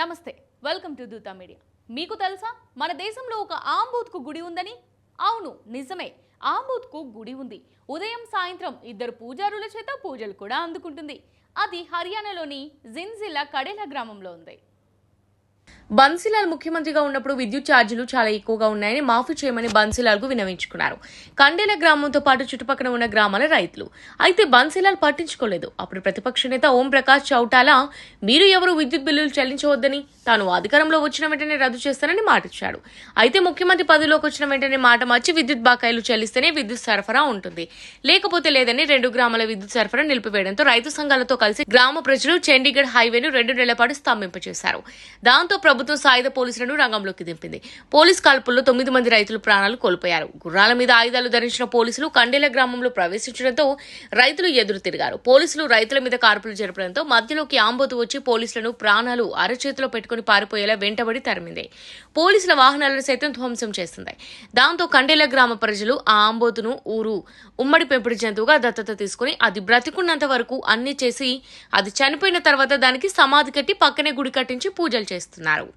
నమస్తే welcome to Dootha media. మీకు తెలుసా మన దేశంలో ఒక ఆంబూత్కు గుడి ఉందని? అవును నిజమే ఆంబూత్కు గుడి ఉంది. ఉదయం సాయంత్రం ఇద్దరు పూజారుల చేత పూజలు కూడా అందుకుంటుంది. అది హర్యానాలోని జిన్జిల్లా కడేలా గ్రామంలో ఉంది. బన్సీలాల్ ముఖ్యమంత్రిగా ఉన్నప్పుడు విద్యుత్ ఛార్జీలు చాలా ఎక్కువగా ఉన్నాయని మాఫీ చేయమని బన్సీలాల్కు వినవించుకున్నారు కండేల గ్రామంతో పాటు చుట్టుపక్కల ఉన్న గ్రామాల రైతులు. అయితే బన్సీలాల్ పట్టించుకోలేదు. అప్పుడు ప్రతిపక్ష నేత ఓం ప్రకాష్ చౌటాలా మీరు ఎవరు విద్యుత్ బిల్లులు చెల్లించవద్దని? తాను అధికారంలో వచ్చిన వెంటనే రద్దు చేస్తానని మాటిచ్చాడు. అయితే ముఖ్యమంత్రి పదవిలోకి వచ్చిన వెంటనే మాట మార్చి విద్యుత్ బకాయిలు చెల్లిస్తేనే విద్యుత్ సరఫరా ఉంటుంది. లేకపోతే లేదని రెండు గ్రామాల విద్యుత్ సరఫరా నిలిపివేయడంతో రైతు సంఘాలతో కలిసి గ్రామ ప్రజలు చండీగఢ్ హైవేను రెండు నెలల పాటు స్తంభింపచేశారు. దాంతో ప్రభుత్వం సాయుధ పోలీసులను రంగంలోకి దింపింది. పోలీస్ కాల్పుల్లో తొమ్మిది మంది రైతులు ప్రాణాలు కోల్పోయారు. గుర్రాల మీద ఆయుధాలు ధరించిన పోలీసులు కండేల గ్రామంలో ప్రవేశించడంతో రైతులు ఎదురు తిరిగారు. పోలీసులు రైతుల మీద కాల్పులు జరపడంతో మధ్యలోకి ఆంబోతు వచ్చి పోలీసులను ప్రాణాలు అరచేతిలో పెట్టుకుని పారిపోయేలా వెంటబడి తరిమింది. పోలీసుల వాహనాలను సైతం ధ్వంసం చేస్తుంది దాంతో కండేల గ్రామ ప్రజలు ఆ ఆంబోతును ఊరు ఉమ్మడి పెంపుడు జంతువుగా దత్తత తీసుకుని అది బ్రతికున్నంత వరకు అన్ని చేసి అది చనిపోయిన తర్వాత దానికి సమాధి కట్టి పక్కనే గుడి కట్టించి పూజలు చేస్తున్నారు.